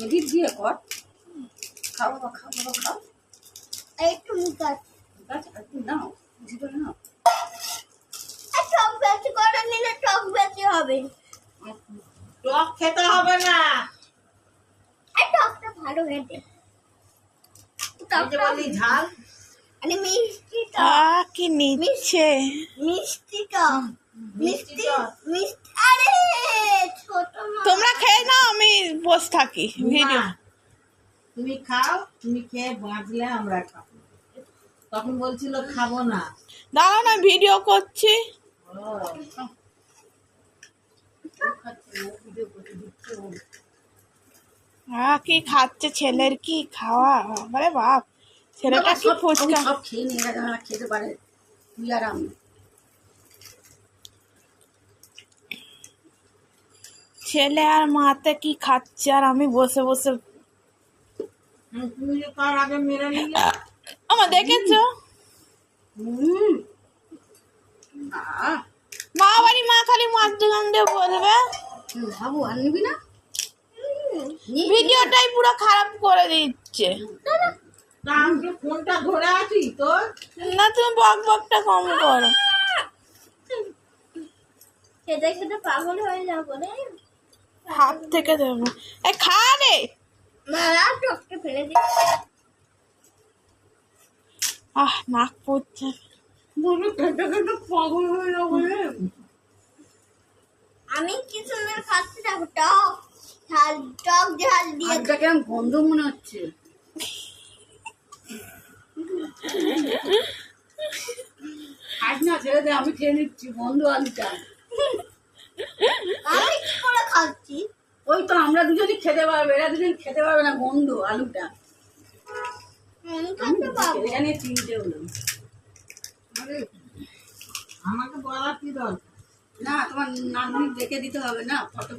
Edit দিয়ে কর খাও বাবা খাও বাবা খাও একটু মুখা আছে একটু নাও বুঝি করে নাও টক। বেশি করে নিলে টক বেশি হবে টক। খেতে হবে না টকটা ভালো খেতে টকটা ঝাল মানে মিষ্টিটা কি নিচ্ছে মিষ্টিটা মিষ্টি মিষ্টি থাকি ভিডিও। তুমি খাও তুমি খেয়ে বাঁচলে আমরা খাব। তখন বলছিল খাব না। দাঁড়াও না ভিডিও করছি। আ কি খাচ্ছে ছেলের কি খাওয়া? আরে বাপ ছেলেটা কি ফুচকা? সব খেয়ে নিয়ে খেতে পারে। তুই আর আমি। ছেলে আর মাতে কি খাচ্ছে? আর আমি বসে বসে হুম, তুমি যে আগে মেরে নিলে। আমার দেখেছ? মা বাড়ি মা খালি মাছ দোকান দিয়ে বলবে হুম, আর নিবি না? ভিডিওটাই পুরো খারাপ করে দিচ্ছে। ফোনটা ধরে আছি তোর? না তুমি বক বকটা কম করো। খেতে খেতে পাগল হয়ে যাব রে। হাত থেকে দেবো এ খা রে। আহ নাক পড়ছে। আমি কি সুন্দর খাচ্ছি দেখো টক। ঝাল টক ঝাল দিয়ে কেমন গন্ধ মনে হচ্ছে? আজ না ছেড়ে দে আমি খেয়ে নিচ্ছি বন্ধু আলুটা। ওই তো আমরা দুজনই খেতে পারবে এরা দুজন খেতে পারবে না গন্ধ আলুটা। চিনতে হলো আমাকে বলার কি দরকার? না তোমার নাতনি দেখে দিতে হবে না ফটো